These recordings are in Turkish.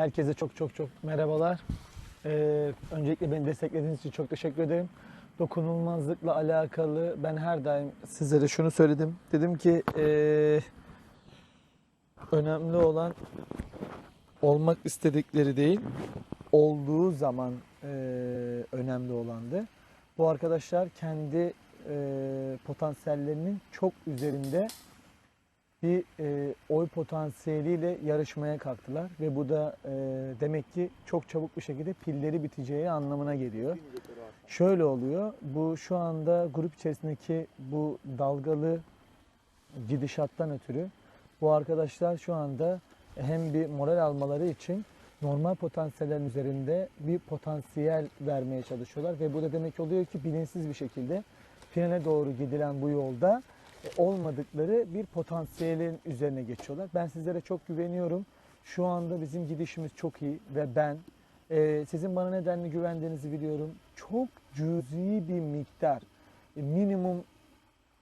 Herkese çok çok çok merhabalar. Ee, öncelikle beni desteklediğiniz için çok teşekkür ederim. Dokunulmazlıkla alakalı ben her daim sizlere şunu söyledim. Dedim ki ee, önemli olan olmak istedikleri değil, olduğu zaman ee, önemli olandı. Bu arkadaşlar kendi ee, potansiyellerinin çok üzerinde bir e, oy potansiyeliyle yarışmaya kalktılar ve bu da e, demek ki çok çabuk bir şekilde pilleri biteceği anlamına geliyor. Şöyle oluyor. Bu şu anda grup içerisindeki bu dalgalı gidişattan ötürü bu arkadaşlar şu anda hem bir moral almaları için normal potansiyellerin üzerinde bir potansiyel vermeye çalışıyorlar ve bu da demek oluyor ki bilinçsiz bir şekilde finale doğru gidilen bu yolda olmadıkları bir potansiyelin üzerine geçiyorlar. Ben sizlere çok güveniyorum. Şu anda bizim gidişimiz çok iyi ve ben e, sizin bana nedenle güvendiğinizi biliyorum. Çok cüzi bir miktar, e, minimum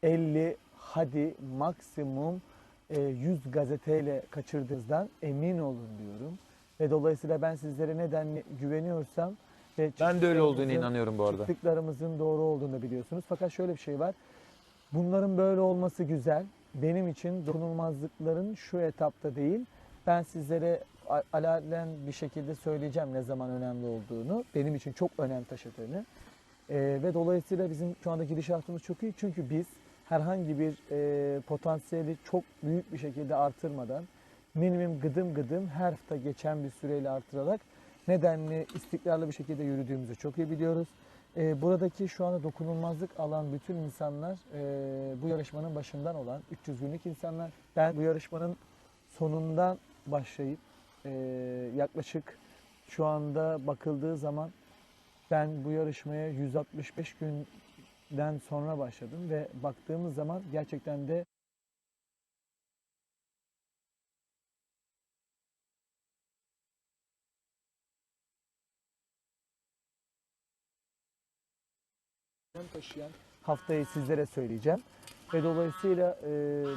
50 hadi maksimum e, 100 gazeteyle kaçırdığınızdan emin olun diyorum. Ve dolayısıyla ben sizlere nedenle güveniyorsam ve Ben de öyle olduğuna inanıyorum bu arada. çıktıklarımızın doğru olduğunu biliyorsunuz. Fakat şöyle bir şey var. Bunların böyle olması güzel. Benim için dokunulmazlıkların şu etapta değil. Ben sizlere alalen bir şekilde söyleyeceğim ne zaman önemli olduğunu. Benim için çok önem taşıdığını. Ee, ve dolayısıyla bizim şu anda gidişatımız çok iyi. Çünkü biz herhangi bir e, potansiyeli çok büyük bir şekilde artırmadan minimum gıdım gıdım her hafta geçen bir süreyle artırarak nedenli istikrarlı bir şekilde yürüdüğümüzü çok iyi biliyoruz. Ee, buradaki şu anda dokunulmazlık alan bütün insanlar e, bu yarışmanın başından olan 300 günlük insanlar. Ben bu yarışmanın sonundan başlayıp e, yaklaşık şu anda bakıldığı zaman ben bu yarışmaya 165 günden sonra başladım ve baktığımız zaman gerçekten de taşıyan haftayı sizlere söyleyeceğim. Ve dolayısıyla e,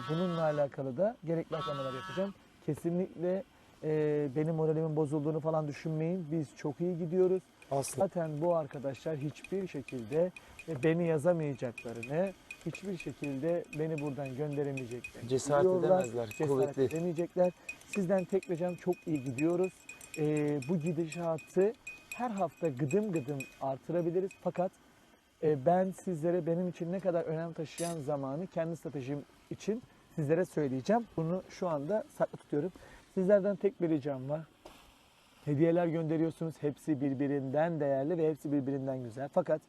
bununla alakalı da gerekli açıklamalar yapacağım. Kesinlikle e, benim moralimin bozulduğunu falan düşünmeyin. Biz çok iyi gidiyoruz. Asla. Zaten bu arkadaşlar hiçbir şekilde e, beni yazamayacaklarını, hiçbir şekilde beni buradan gönderemeyeceklerini Cesaret biliyorlar. edemezler, Cesaret kuvvetli. edemeyecekler. Sizden tek ricam çok iyi gidiyoruz. E, bu gidişatı her hafta gıdım gıdım artırabiliriz. Fakat ben sizlere benim için ne kadar önem taşıyan zamanı kendi stratejim için sizlere söyleyeceğim. Bunu şu anda saklı tutuyorum. Sizlerden tek bir ricam var. Hediyeler gönderiyorsunuz. Hepsi birbirinden değerli ve hepsi birbirinden güzel. Fakat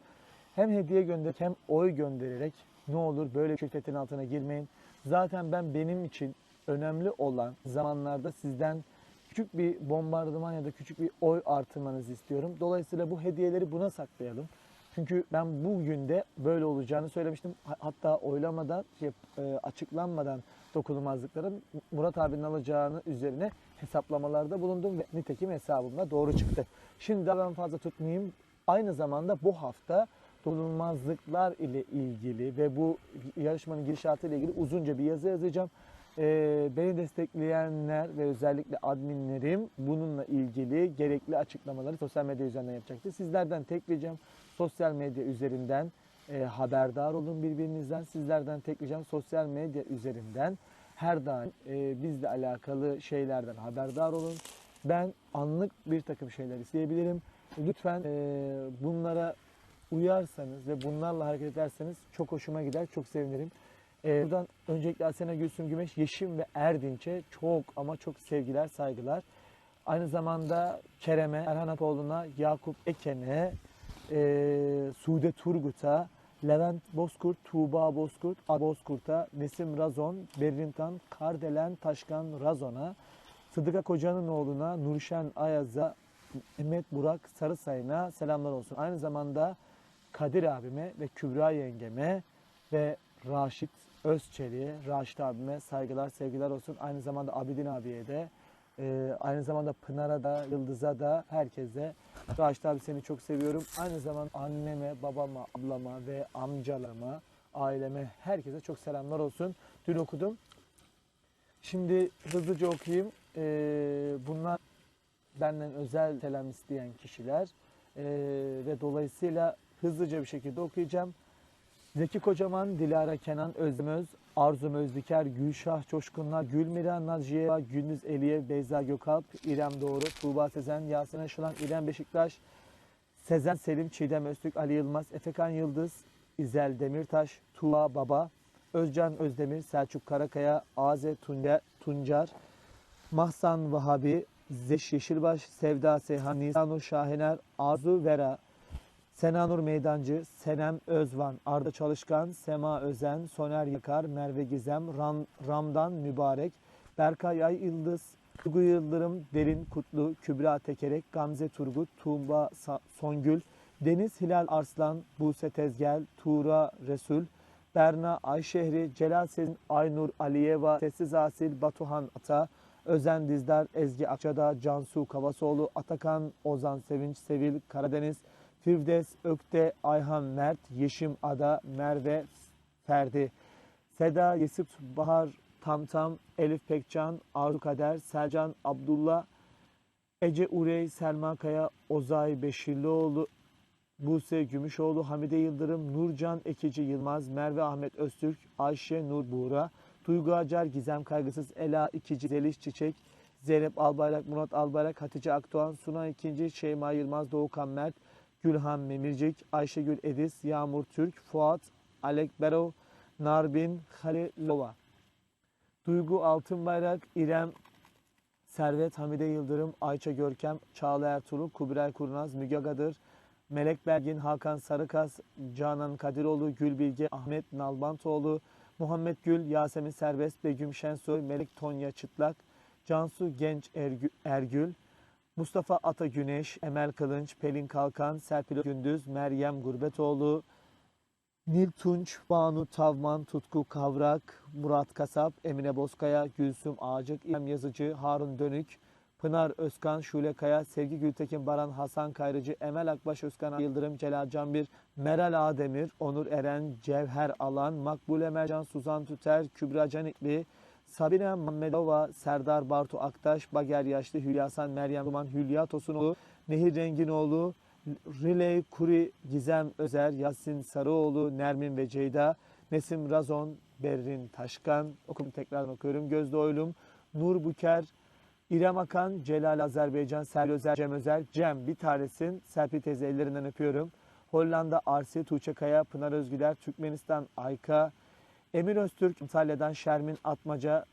hem hediye göndererek hem oy göndererek ne olur böyle şirketin altına girmeyin. Zaten ben benim için önemli olan zamanlarda sizden küçük bir bombardıman ya da küçük bir oy artırmanızı istiyorum. Dolayısıyla bu hediyeleri buna saklayalım. Çünkü ben bugün de böyle olacağını söylemiştim. Ha- Hatta oylamadan, şey, e, açıklanmadan dokunulmazlıkların Murat abinin alacağını üzerine hesaplamalarda bulundum ve nitekim hesabımda doğru çıktı. Şimdi daha ben fazla tutmayayım. Aynı zamanda bu hafta dokunulmazlıklar ile ilgili ve bu yarışmanın gidişatı ile ilgili uzunca bir yazı yazacağım. Ee, beni destekleyenler ve özellikle adminlerim bununla ilgili gerekli açıklamaları sosyal medya üzerinden yapacaktır. Sizlerden tek ricam sosyal medya üzerinden e, haberdar olun birbirinizden. Sizlerden tek ricam sosyal medya üzerinden her daim e, bizle alakalı şeylerden haberdar olun. Ben anlık bir takım şeyler isteyebilirim. Lütfen e, bunlara uyarsanız ve bunlarla hareket ederseniz çok hoşuma gider, çok sevinirim. Ee, buradan öncelikle Asena Gülsüm Gümeş, Yeşim ve Erdinç'e çok ama çok sevgiler, saygılar. Aynı zamanda Kerem'e, Erhan Apoğlu'na, Yakup Eken'e, e, Sude Turgut'a, Levent Bozkurt, Tuğba Bozkurt, Ad Bozkurt'a, Nesim Razon, Berrintan, Kardelen Taşkan Razon'a, Sıdıka Koca'nın oğluna, Nurşen Ayaz'a, Mehmet Burak Sarısayın'a selamlar olsun. Aynı zamanda Kadir abime ve Kübra yengeme ve Raşit Özçelik'e, Raşit abime saygılar, sevgiler olsun. Aynı zamanda Abidin abiye de, e, aynı zamanda Pınar'a da, Yıldız'a da, herkese. Raşit abi seni çok seviyorum. Aynı zamanda anneme, babama, ablama ve amcalarıma, aileme, herkese çok selamlar olsun. Dün okudum. Şimdi hızlıca okuyayım. E, bunlar benden özel selam isteyen kişiler Ee, ve dolayısıyla hızlıca bir şekilde okuyacağım. Zeki Kocaman, Dilara Kenan, Özmöz, Arzum Özdiker, Gülşah Coşkunlar, Gülmira Naciye, Gündüz Eliye, Beyza Gökalp, İrem Doğru, Tuğba Sezen, Yasin Aşılan, İrem Beşiktaş, Sezen Selim, Çiğdem Öztürk, Ali Yılmaz, Efekan Yıldız, İzel Demirtaş, Tuğba Baba, Özcan Özdemir, Selçuk Karakaya, Aze Tunca- Tuncar, Mahsan Vahabi, Zeş Yeşilbaş, Sevda Seyhan, Nisanur Şahener, Arzu Vera, Senanur Meydancı, Senem Özvan, Arda Çalışkan, Sema Özen, Soner Yakar, Merve Gizem, Ram, Ramdan Mübarek, Berkay Ay Yıldız, Duygu Yıldırım, Derin Kutlu, Kübra Tekerek, Gamze Turgut, Tuğba Songül, Deniz Hilal Arslan, Buse Tezgel, Tuğra Resul, Berna Ayşehri, Celal Sezin, Aynur Aliyeva, Sessiz Asil, Batuhan Ata, Özen Dizdar, Ezgi Akçadağ, Cansu Kavasoğlu, Atakan, Ozan Sevinç, Sevil Karadeniz, Firdevs Ökte, Ayhan Mert, Yeşim Ada, Merve Ferdi, Seda Yesip Bahar Tamtam, Elif Pekcan, Arzu Kader, Selcan Abdullah, Ece Urey, Selma Kaya, Ozay Beşirlioğlu, Buse Gümüşoğlu, Hamide Yıldırım, Nurcan Ekici Yılmaz, Merve Ahmet Öztürk, Ayşe Nur Buğra, Duygu Acar, Gizem Kaygısız, Ela İkici, Zeliş Çiçek, Zeynep Albayrak, Murat Albayrak, Hatice Akdoğan, Suna İkinci, Şeyma Yılmaz, Doğukan Mert, Gülhan Memircik, Ayşegül Edis, Yağmur Türk, Fuat, Alek Berov, Narbin Halilova. Duygu Altınbayrak, İrem Servet, Hamide Yıldırım, Ayça Görkem, Çağla Ertuğrul, Kubilay Kurnaz, Müge Gadır, Melek Belgin, Hakan Sarıkas, Canan Kadiroğlu, Gülbilge, Ahmet Nalbantoğlu, Muhammed Gül, Yasemin Serbest, Begüm Şensoy, Melek Tonya Çıtlak, Cansu Genç Ergü- Ergül, Mustafa Ata Güneş, Emel Kılınç, Pelin Kalkan, Serpil Gündüz, Meryem Gurbetoğlu, Nil Tunç, Banu Tavman, Tutku Kavrak, Murat Kasap, Emine Bozkaya, Gülsüm Ağacık, İrem Yazıcı, Harun Dönük, Pınar Özkan, Şule Kaya, Sevgi Gültekin, Baran Hasan Kayrıcı, Emel Akbaş Özkan Yıldırım, Celal Canbir, Meral Ademir, Onur Eren, Cevher Alan, Makbule Mercan, Suzan Tüter, Kübra Canikli, Sabine Mehmedova, Serdar Bartu Aktaş, Bager Yaşlı, Hülya Hasan, Meryem Duman, Hülya Tosunoğlu, Nehir Renginoğlu, Riley Kuri, Gizem Özer, Yasin Sarıoğlu, Nermin ve Ceyda, Nesim Razon, Berrin Taşkan, okum tekrar okuyorum, Gözde Oylum, Nur Büker, İrem Akan, Celal Azerbaycan, Servi Özer, Cem Özer, Cem bir tanesin, Serpil teyze ellerinden öpüyorum. Hollanda Arsi, Tuğçe Kaya, Pınar Özgüler, Türkmenistan Ayka, Emir Öztürk, Antalya'dan Şermin Atmaca,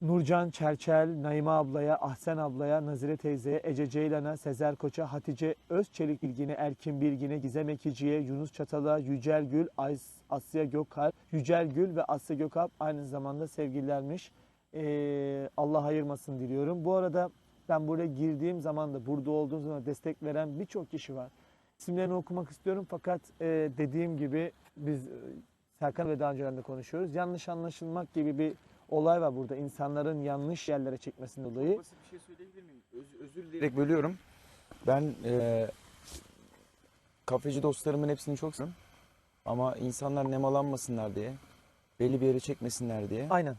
Nurcan Çerçel, Naime ablaya, Ahsen ablaya, Nazire teyzeye, Ece Ceylan'a, Sezer Koç'a, Hatice Özçelik Bilgin'e, Erkin Bilgin'e, Gizem Ekici'ye, Yunus Çatal'a, Yücel Gül, Asya Gökalp, Yücel Gül ve Asya Gökalp aynı zamanda sevgililermiş. Ee, Allah ayırmasın diliyorum. Bu arada ben buraya girdiğim zaman da burada olduğum zaman destek veren birçok kişi var. İsimlerini okumak istiyorum fakat e, dediğim gibi biz Serkan ve daha önceden de konuşuyoruz. Yanlış anlaşılmak gibi bir olay var burada. İnsanların yanlış yerlere çekmesinden dolayı. Basit bir şey söyleyebilir miyim? Öz- özür dileyerek bölüyorum. Ben eee kafeci dostlarımın hepsini çok seviyorum. Ama insanlar nemalanmasınlar diye, belli bir yere çekmesinler diye. Aynen.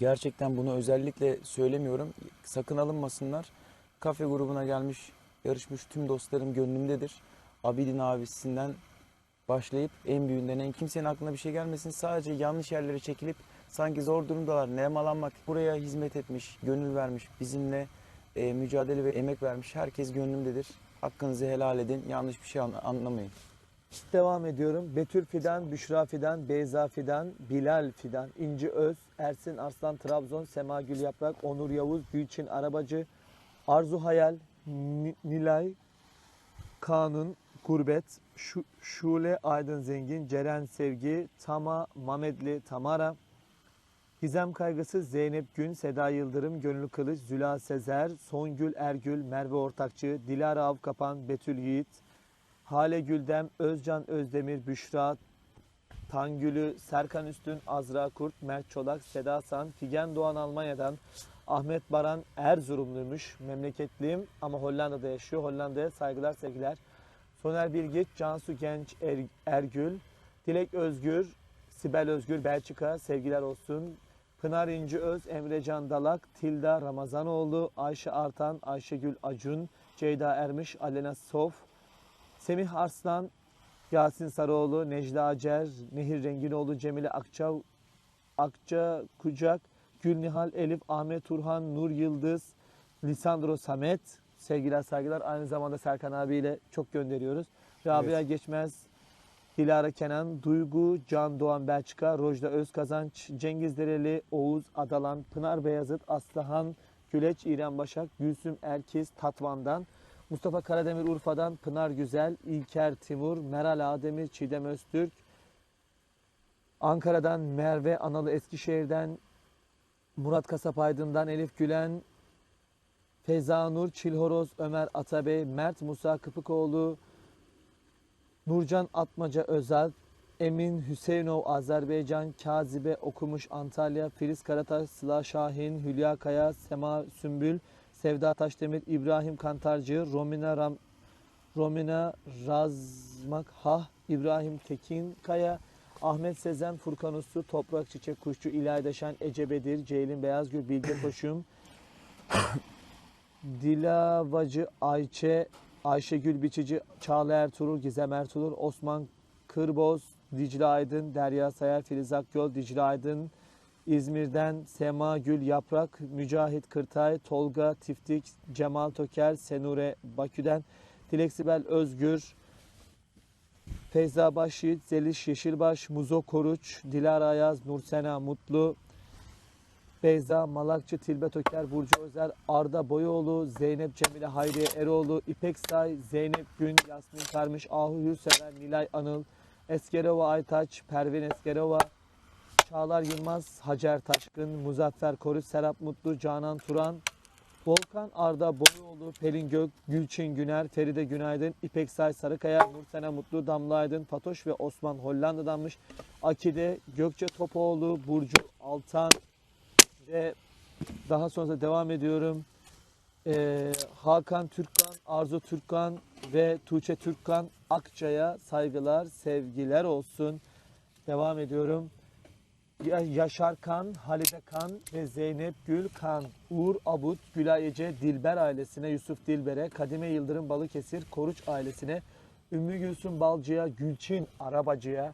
Gerçekten bunu özellikle söylemiyorum. Sakın alınmasınlar. Kafe grubuna gelmiş, yarışmış tüm dostlarım gönlümdedir. Abidin abisinden başlayıp en büyüğünden en kimsenin aklına bir şey gelmesin. Sadece yanlış yerlere çekilip sanki zor durumdalar. Nemalanmak, buraya hizmet etmiş, gönül vermiş, bizimle e, mücadele ve emek vermiş. Herkes gönlümdedir. Hakkınızı helal edin. Yanlış bir şey an- anlamayın. Devam ediyorum. Betül Fidan, Büşra Fidan, Beyza Fidan, Bilal Fidan, İnci Öz, Ersin Arslan Trabzon, Sema Gül Yaprak, Onur Yavuz, Gülçin Arabacı, Arzu Hayal, Ni- Nilay, Kanun, Gurbet, Şu- Şule Aydın Zengin, Ceren Sevgi, Tama Mamedli Tamara, Gizem Kaygısı, Zeynep Gün, Seda Yıldırım, Gönül Kılıç, Züla Sezer, Songül Ergül, Merve Ortakçı, Dilara Avkapan, Betül Yiğit, Hale Güldem, Özcan Özdemir, Büşra Tangülü, Serkan Üstün, Azra Kurt, Mert Çolak, Seda San, Figen Doğan Almanya'dan, Ahmet Baran Erzurumluymuş, memleketliyim ama Hollanda'da yaşıyor. Hollanda'ya saygılar, sevgiler. Soner Bilgiç, Cansu Genç Er- Ergül, Dilek Özgür, Sibel Özgür, Belçika, sevgiler olsun. Pınar İnci Öz, Emrecan Dalak, Tilda Ramazanoğlu, Ayşe Artan, Ayşegül Acun, Ceyda Ermiş, Alena Sof, Semih Arslan, Yasin Sarıoğlu, Necla Acer, Nehir Renginoğlu, Cemile Akçav, Akça Kucak, Gülnihal Elif, Ahmet Turhan, Nur Yıldız, Lisandro Samet, sevgiler saygılar. Aynı zamanda Serkan abiyle çok gönderiyoruz. Rabia Evet. Geçmez, Dilara Kenan, Duygu, Can Doğan Belçika, Rojda Özkazanç, Cengiz Dereli, Oğuz Adalan, Pınar Beyazıt, Aslıhan, Güleç, İrem Başak, Gülsüm Erkiz, Tatvan'dan, Mustafa Karademir Urfa'dan, Pınar Güzel, İlker Timur, Meral Ademir, Çiğdem Öztürk, Ankara'dan Merve Analı Eskişehir'den, Murat Kasap Aydın'dan Elif Gülen, Feyza Nur, Çilhoroz, Ömer Atabey, Mert Musa Kıpıkoğlu, Nurcan Atmaca Özel, Emin Hüseyinov Azerbaycan, Kazibe Okumuş Antalya, Filiz Karataş, Sıla Şahin, Hülya Kaya, Sema Sümbül, Sevda Taşdemir, İbrahim Kantarcı, Romina Ram, Romina Razmak Hah, İbrahim Tekin Kaya, Ahmet Sezen, Furkan Uslu, Toprak Çiçek Kuşçu, İlayda Şen, Ece Bedir, Ceylin Beyazgül, Bilge Koşum, Dilavacı Ayçe, Ayşegül Biçici, Çağla Ertuğrul, Gizem Ertuğrul, Osman Kırboz, Dicle Aydın, Derya Sayar, Filiz Akyol, Dicle Aydın, İzmir'den Sema Gül Yaprak, Mücahit Kırtay, Tolga Tiftik, Cemal Toker, Senure Bakü'den, Dilek Sibel Özgür, Feyza Başyiğit, Zeliş Yeşilbaş, Muzo Koruç, Dilara Ayaz, Nursena Mutlu, Beyza Malakçı, Tilbe Toker, Burcu Özer, Arda Boyoğlu, Zeynep Cemile Hayriye Eroğlu, İpek Say, Zeynep Gün, Yasmin Karmış, Ahu Hürsever, Nilay Anıl, Eskerova Aytaç, Pervin Eskerova, Çağlar Yılmaz, Hacer Taşkın, Muzaffer Koruç, Serap Mutlu, Canan Turan, Volkan Arda Boyoğlu, Pelin Gök, Gülçin Güner, Feride Günaydın, İpek Say Sarıkaya, Nursena Mutlu, Damla Aydın, Fatoş ve Osman Hollanda'danmış. Akide, Gökçe Topoğlu, Burcu Altan ve daha sonra devam ediyorum. Ee, Hakan Türkkan, Arzu Türkkan ve Tuğçe Türkkan Akça'ya saygılar, sevgiler olsun. Devam ediyorum. Ya- Yaşar Kan, Halide Kan ve Zeynep Gül Kan, Uğur Abut, Gülay Ece, Dilber ailesine, Yusuf Dilber'e, Kadime Yıldırım Balıkesir, Koruç ailesine, Ümmü Gülsüm Balcı'ya, Gülçin Arabacı'ya,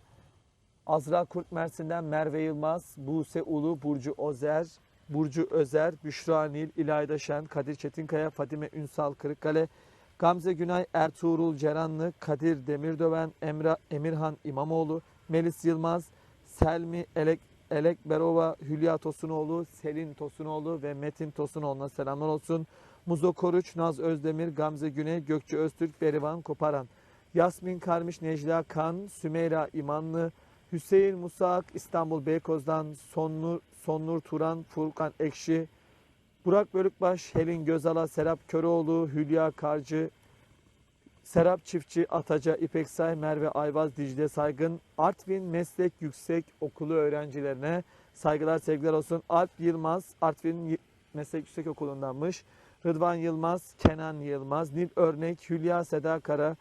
Azra Kurt Mersin'den Merve Yılmaz, Buse Ulu, Burcu Ozer, Burcu Özer, Büşra Nil, İlayda Şen, Kadir Çetinkaya, Fadime Ünsal Kırıkkale, Gamze Günay, Ertuğrul Ceranlı, Kadir Demirdöven, Emra, Emirhan İmamoğlu, Melis Yılmaz, Selmi Elek, Elekberova, Hülya Tosunoğlu, Selin Tosunoğlu ve Metin Tosunoğlu'na selamlar olsun. Muzo Koruç, Naz Özdemir, Gamze Güney, Gökçe Öztürk, Berivan Koparan, Yasmin Karmış, Necla Kan, Sümeyra İmanlı, Hüseyin Musak, İstanbul Beykoz'dan Sonnur, Sonnur Turan, Furkan Ekşi, Burak Bölükbaş, Helin Gözala, Serap Köroğlu, Hülya Karcı, Serap Çiftçi, Ataca, İpek Say, Merve Ayvaz, Dicle Saygın, Artvin Meslek Yüksek Okulu öğrencilerine saygılar, sevgiler olsun. Alp Yılmaz, Artvin Meslek Yüksek Okulu'ndanmış. Rıdvan Yılmaz, Kenan Yılmaz, Nil Örnek, Hülya Seda Kara,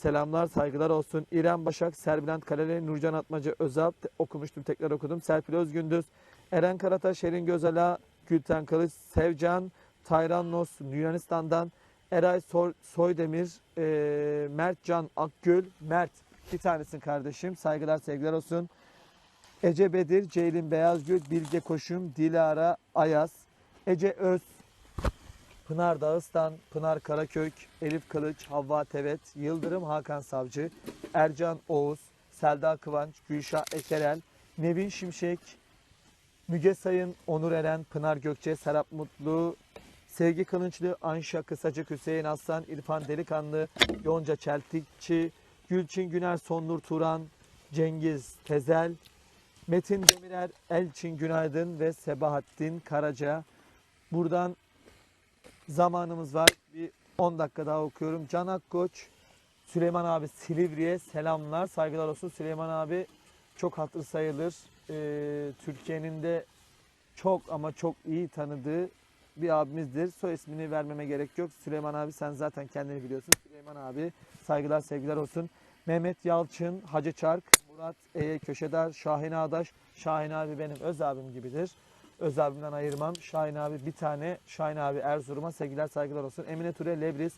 selamlar, saygılar olsun. İrem Başak, Serbilent Kaleli, Nurcan Atmaca Özal, okumuştum, tekrar okudum. Serpil Özgündüz, Eren Karataş, Şerin Gözala, Gülten Kılıç, Sevcan, Tayran Nos, Yunanistan'dan, Eray Soy- Soydemir, e, Mert Can Akgül, Mert bir tanesin kardeşim. Saygılar sevgiler olsun. Ece Bedir, Ceylin Beyazgül, Bilge Koşum, Dilara Ayaz, Ece Öz, Pınar Dağıstan, Pınar Karakök, Elif Kılıç, Havva Tevet, Yıldırım Hakan Savcı, Ercan Oğuz, Selda Kıvanç, Gülşah Ekerel, Nevin Şimşek, Müge Sayın, Onur Eren, Pınar Gökçe, Serap Mutlu, Sevgi Kılınçlı, Anşa Kısacık, Hüseyin Aslan, İrfan Delikanlı, Yonca Çeltikçi, Gülçin Güner, Sonnur Turan, Cengiz Tezel, Metin Demirer, Elçin Günaydın ve Sebahattin Karaca. Buradan zamanımız var. Bir 10 dakika daha okuyorum. Can Akkoç, Süleyman abi Silivri'ye selamlar, saygılar olsun. Süleyman abi çok hatır sayılır. Ee, Türkiye'nin de çok ama çok iyi tanıdığı bir abimizdir. Soy ismini vermeme gerek yok. Süleyman abi sen zaten kendini biliyorsun. Süleyman abi saygılar sevgiler olsun. Mehmet Yalçın, Hacı Çark, Murat Eye Köşedar, Şahin Ağdaş. Şahin abi benim öz abim gibidir. Öz abimden ayırmam. Şahin abi bir tane. Şahin abi Erzurum'a sevgiler saygılar olsun. Emine Ture Lebriz.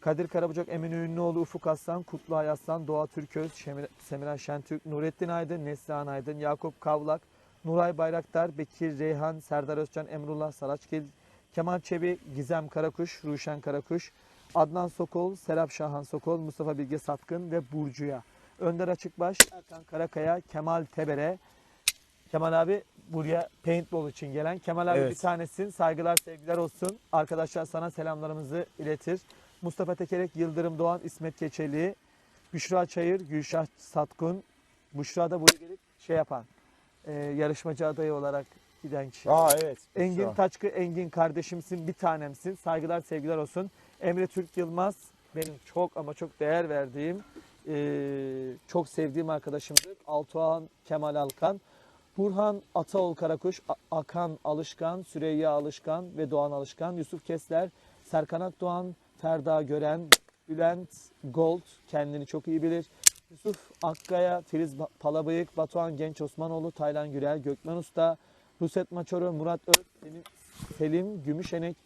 Kadir Karabucak, Emin Ünlüoğlu, Ufuk Aslan, Kutluay Aslan, Doğa Türköz, Şemir- Semiren Şentürk, Nurettin Aydın, Neslihan Aydın, Yakup Kavlak, Nuray Bayraktar, Bekir Reyhan, Serdar Özcan, Emrullah Saraçgil, Kemal Çebi, Gizem Karakuş, Ruşen Karakuş, Adnan Sokol, Serap Şahan Sokol, Mustafa Bilge Satkın ve Burcu'ya. Önder Açıkbaş, Erkan Karakaya, Kemal Tebere. Kemal abi buraya paintball için gelen. Kemal abi Evet. bir tanesin. Saygılar sevgiler olsun. Arkadaşlar sana selamlarımızı iletir. Mustafa Tekerek, Yıldırım Doğan, İsmet Keçeli, Büşra Çayır, Gülşah Satkun. Büşra da buraya gelip şey yapan, e, yarışmacı adayı olarak giden kişi. Aa evet. Engin Taçkı, Engin kardeşimsin, bir tanemsin. Saygılar, sevgiler olsun. Emre Türk Yılmaz, benim çok ama çok değer verdiğim, eee, çok sevdiğim arkadaşımdır. Altuğan Kemal Alkan. Burhan Ataol Karakuş, Akan Alışkan, Süreyya Alışkan ve Doğan Alışkan. Yusuf Kesler, Serkan Akdoğan, Ferda Gören, Bülent Gold kendini çok iyi bilir. Yusuf Akkaya, Filiz Palabıyık, Batuhan Genç Osmanoğlu, Taylan Gürel, Gökmen Usta, Ruset Maçoru, Murat Öz, Selim, Selim Gümüşenek,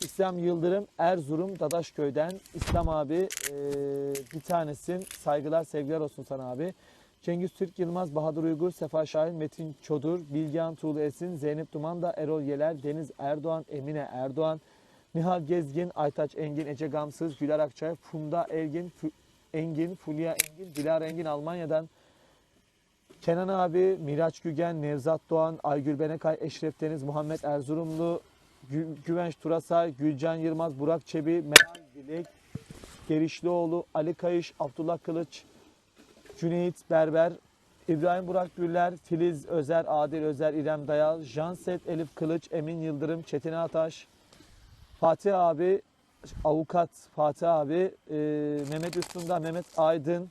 İslam Yıldırım, Erzurum, Dadaşköy'den. İslam abi eee, bir tanesin. Saygılar, sevgiler olsun sana abi. Cengiz Türk Yılmaz, Bahadır Uygur, Sefa Şahin, Metin Çodur, Bilgehan Tuğlu Esin, Zeynep Dumanda, Erol Yeler, Deniz Erdoğan, Emine Erdoğan, Nihal Gezgin, Aytaç Engin, Ece Gamsız, Güler Akçay, Funda Ergin, Fü- Engin, Fulya Engin, Dilara Engin Almanya'dan, Kenan abi, Miraç Gügen, Nevzat Doğan, Aygül Benekay, Eşref Deniz, Muhammed Erzurumlu, Gü- Güvenç Turasay, Gülcan Yılmaz, Burak Çebi, Meral Dilek, Gerişlioğlu, Ali Kayış, Abdullah Kılıç, Cüneyt Berber, İbrahim Burak Güller, Filiz Özer, Adil Özer, İrem Dayal, Janset Elif Kılıç, Emin Yıldırım, Çetin Ataş, Fatih abi, avukat Fatih abi, e, Mehmet Üstünda, Mehmet Aydın,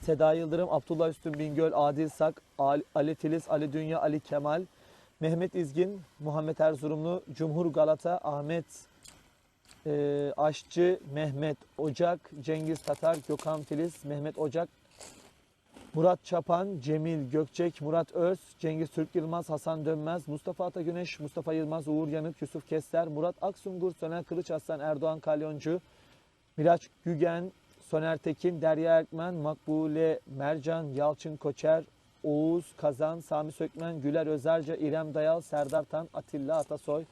Seda Yıldırım, Abdullah Üstün Bingöl, Adil Sak, Ali, Ali Filiz, Ali Dünya, Ali Kemal, Mehmet İzgin, Muhammed Erzurumlu, Cumhur Galata, Ahmet e, Aşçı, Mehmet Ocak, Cengiz Tatar, Gökhan Filiz, Mehmet Ocak, Murat Çapan, Cemil Gökçek, Murat Öz, Cengiz Türk Yılmaz, Hasan Dönmez, Mustafa Atagüneş, Mustafa Yılmaz, Uğur Yanık, Yusuf Kester, Murat Aksungur, Soner Kılıç Aslan, Erdoğan Kalyoncu, Miraç Gügen, Soner Tekin, Derya Erkmen, Makbule Mercan, Yalçın Koçer, Oğuz Kazan, Sami Sökmen, Güler Özerce, İrem Dayal, Serdar Tan, Atilla Atasoy,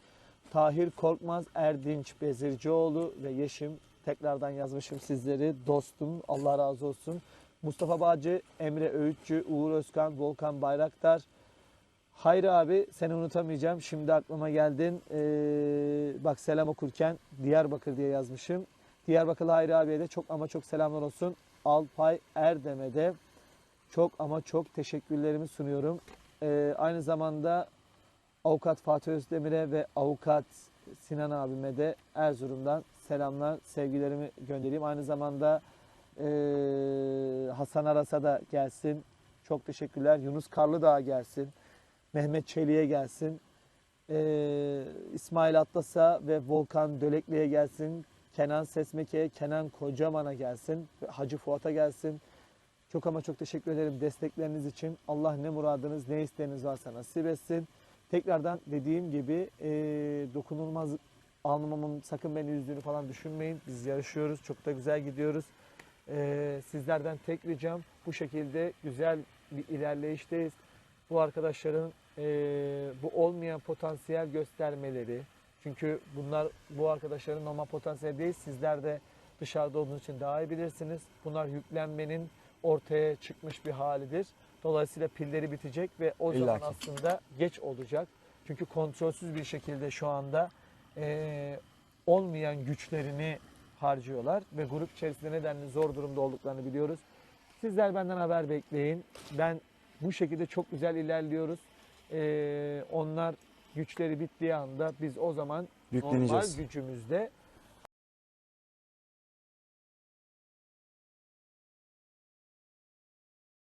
Tahir Korkmaz, Erdinç Bezircioğlu ve Yeşim. Tekrardan yazmışım sizleri. Dostum, Allah razı olsun. Mustafa Bağcı, Emre Öğütçü, Uğur Özkan, Volkan Bayraktar. Hayri abi seni unutamayacağım. Şimdi aklıma geldin. Ee, bak selam okurken Diyarbakır diye yazmışım. Diyarbakırlı Hayri abiye de çok ama çok selamlar olsun. Alpay Erdem'e de çok ama çok teşekkürlerimi sunuyorum. Ee, aynı zamanda avukat Fatih Özdemir'e ve avukat Sinan abime de Erzurum'dan selamlar, sevgilerimi göndereyim. Aynı zamanda ee, Hasan Aras'a da gelsin. Çok teşekkürler. Yunus Karlıdağ'a gelsin. Mehmet Çelik'e gelsin. Ee, İsmail Atlas'a ve Volkan Dölekli'ye gelsin. Kenan Sesmeke'ye, Kenan Kocaman'a gelsin. Hacı Fuat'a gelsin. Çok ama çok teşekkür ederim destekleriniz için. Allah ne muradınız, ne isteğiniz varsa nasip etsin. Tekrardan dediğim gibi e, dokunulmazlık almamamın sakın beni üzdüğünü falan düşünmeyin. Biz yarışıyoruz. Çok da güzel gidiyoruz. E, sizlerden tek ricam bu şekilde güzel bir ilerleyişteyiz. Bu arkadaşların e, bu olmayan potansiyel göstermeleri. Çünkü bunlar bu arkadaşların normal potansiyel değil. Sizler de dışarıda olduğunuz için daha iyi bilirsiniz. Bunlar yüklenmenin ortaya çıkmış bir halidir. Dolayısıyla pilleri bitecek ve o İlla zaman aslında geç olacak. Çünkü kontrolsüz bir şekilde şu anda eee, olmayan güçlerini harcıyorlar ve grup içerisinde nedenli zor durumda olduklarını biliyoruz. Sizler benden haber bekleyin. Ben bu şekilde çok güzel ilerliyoruz. Eee, onlar güçleri bittiği anda biz o zaman normal gücümüzde